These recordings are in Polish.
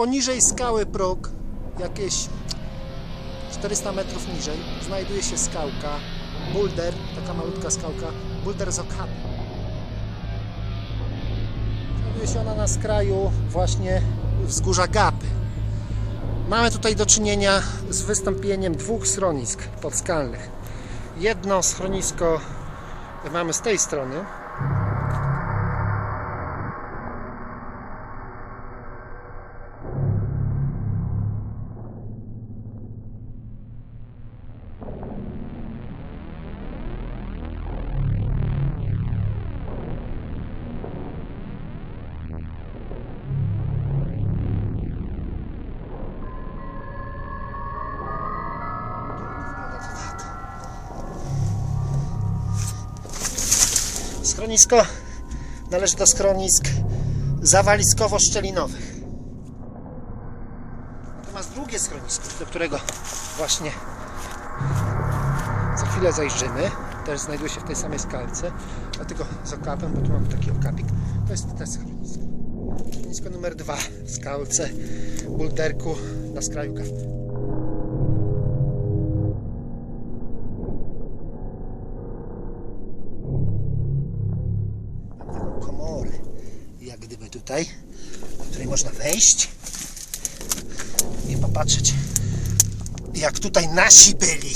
poniżej skały próg, jakieś 400 metrów niżej, znajduje się skałka, boulder, taka malutka skałka, boulder z okapem. Znajduje się ona na skraju właśnie wzgórza Gapy. Mamy tutaj do czynienia z wystąpieniem dwóch schronisk podskalnych. Jedno schronisko mamy z tej strony, Schronisko należy do schronisk zawaliskowo-szczelinowych. Natomiast drugie schronisko, do którego właśnie za chwilę zajrzymy, też znajduje się w tej samej skalce, dlatego z okapem, bo tu mamy taki okapik, to jest te schronisko. Schronisko numer dwa w skalce bulderku na skraju Gapy. Tutaj, do której można wejść i popatrzeć, jak tutaj nasi byli.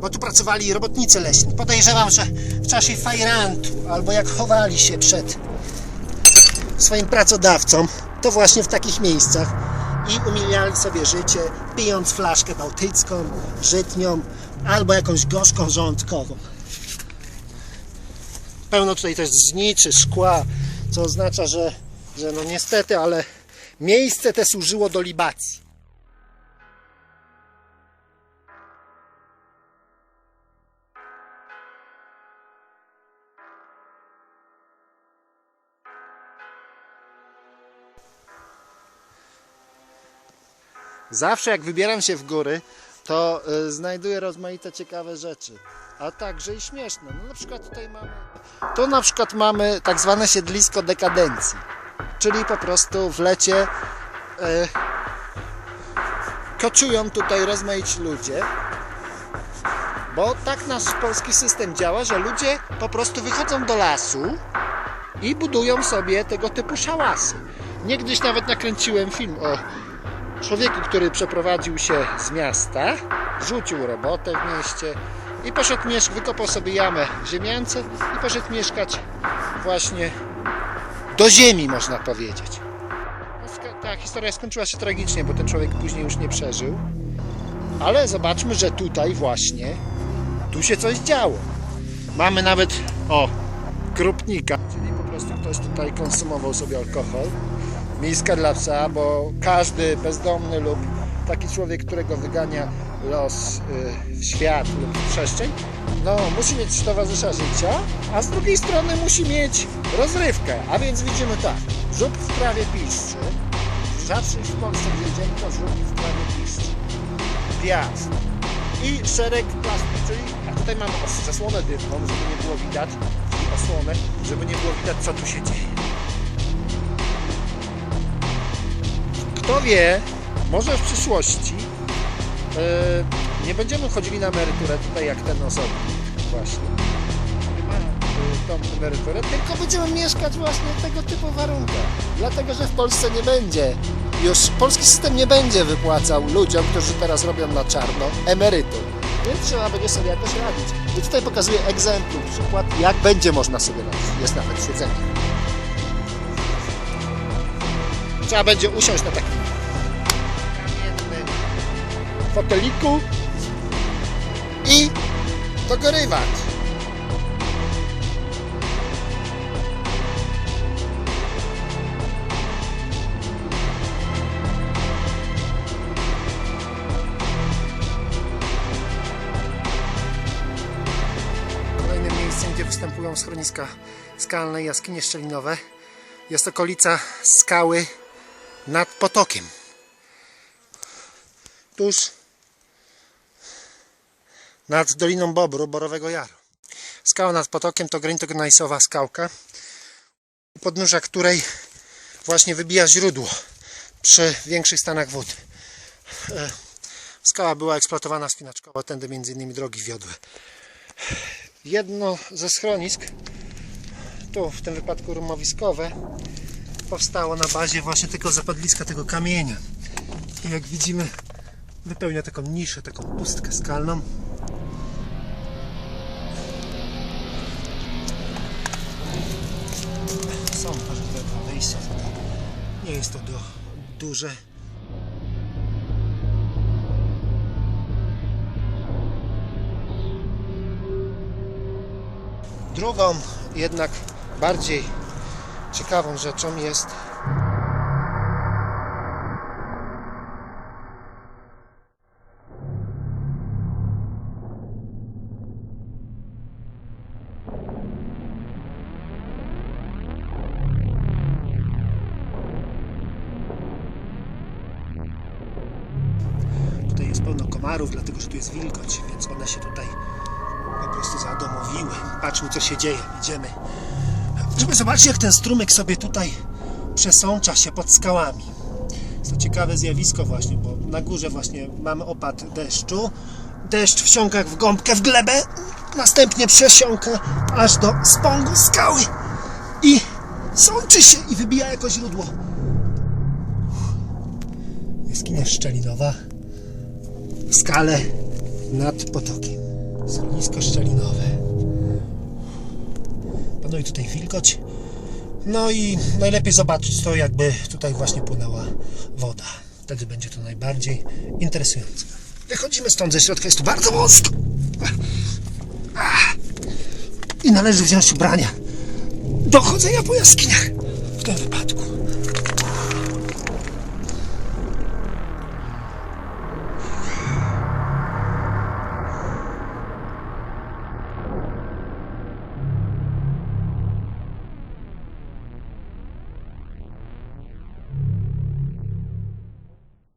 Bo tu pracowali robotnicy leśni. Podejrzewam, że w czasie fajrantu, albo jak chowali się przed swoim pracodawcą, to właśnie w takich miejscach i umiliali sobie życie, pijąc flaszkę bałtycką, żytnią, albo jakąś gorzką żołądkową. Pełno tutaj też zniczy, szkła, co oznacza, że, że no niestety, ale miejsce te służyło do libacji. Zawsze jak wybieram się w góry, to y, znajduję rozmaite ciekawe rzeczy, a także i śmieszne. No na przykład tutaj mamy, tu na przykład mamy tak zwane siedlisko dekadencji, czyli po prostu w lecie y, koczują tutaj rozmaici ludzie, bo tak nasz polski system działa, że ludzie po prostu wychodzą do lasu i budują sobie tego typu szałasy. Niegdyś nawet nakręciłem film o człowieku, który przeprowadził się z miasta, rzucił robotę w mieście i poszedł mieszkać, wykopał sobie jamę ziemiance i poszedł mieszkać właśnie do ziemi, można powiedzieć. Ta historia skończyła się tragicznie, bo ten człowiek później już nie przeżył. Ale zobaczmy, że tutaj właśnie, tu się coś działo. Mamy nawet, o, krupnika, czyli po prostu ktoś tutaj konsumował sobie alkohol miejska dla psa, bo każdy bezdomny lub taki człowiek, którego wygania los y, świat lub w przestrzeń, no musi mieć towarzysza życia, a z drugiej strony musi mieć rozrywkę. A więc widzimy tak, żub w trawie piszczy, rzadszy w Polsce wiedzieli to żub w trawie piszczy, piast i szereg plastików, czyli a tutaj mamy zasłonę dymną, żeby nie było widać, i osłonę, żeby nie było widać co tu się dzieje. kto wie, może w przyszłości nie będziemy chodzili na emeryturę tutaj jak ten osobnik właśnie. E, tą emeryturę, tylko będziemy mieszkać właśnie w tego typu warunkach. Dlatego, że w Polsce nie będzie, już polski system nie będzie wypłacał ludziom, którzy teraz robią na czarno, emerytur. Więc trzeba będzie sobie jakoś radzić. I tutaj pokazuję egzemplu, przykład, jak będzie można sobie radzić. Jest nawet siedzenie. Trzeba będzie usiąść na takim foteliku i dogorywać. Kolejnym miejscem, gdzie występują schroniska skalne i jaskinie szczelinowe jest okolica skały nad potokiem. Tuż nad Doliną Bobru, Borowego Jaru. Skała nad potokiem to granitognajsowa skałka, u podnóża której właśnie wybija źródło przy większych stanach wód. E, Skała była eksploatowana wspinaczkowo, tędy między innymi drogi wiodły. Jedno ze schronisk, tu w tym wypadku rumowiskowe, powstało na bazie właśnie tego zapadliska, tego kamienia. I jak widzimy, wypełnia taką niszę, taką pustkę skalną. Nie jest to do, duże. Drugą, jednak bardziej ciekawą rzeczą jest komarów, dlatego że tu jest wilgoć, więc one się tutaj po prostu zadomowiły. Patrzmy, co się dzieje. Idziemy. Żeby zobaczyć, jak ten strumyk sobie tutaj przesącza się pod skałami. Jest to ciekawe zjawisko właśnie, bo na górze właśnie mamy opad deszczu. Deszcz wsiąka w gąbkę w glebę, następnie przesiąka aż do spągu skały i sączy się i wybija jako źródło. Jaskinia szczelinowa w skale nad potokiem. Schronisko szczelinowe. Panuje tutaj wilgoć. No i najlepiej zobaczyć to, jakby tutaj właśnie płynęła woda. Wtedy będzie to najbardziej interesujące. Wychodzimy stąd ze środka, jest tu bardzo wąsko. Ach. I należy wziąć ubrania do chodzenia po jaskiniach.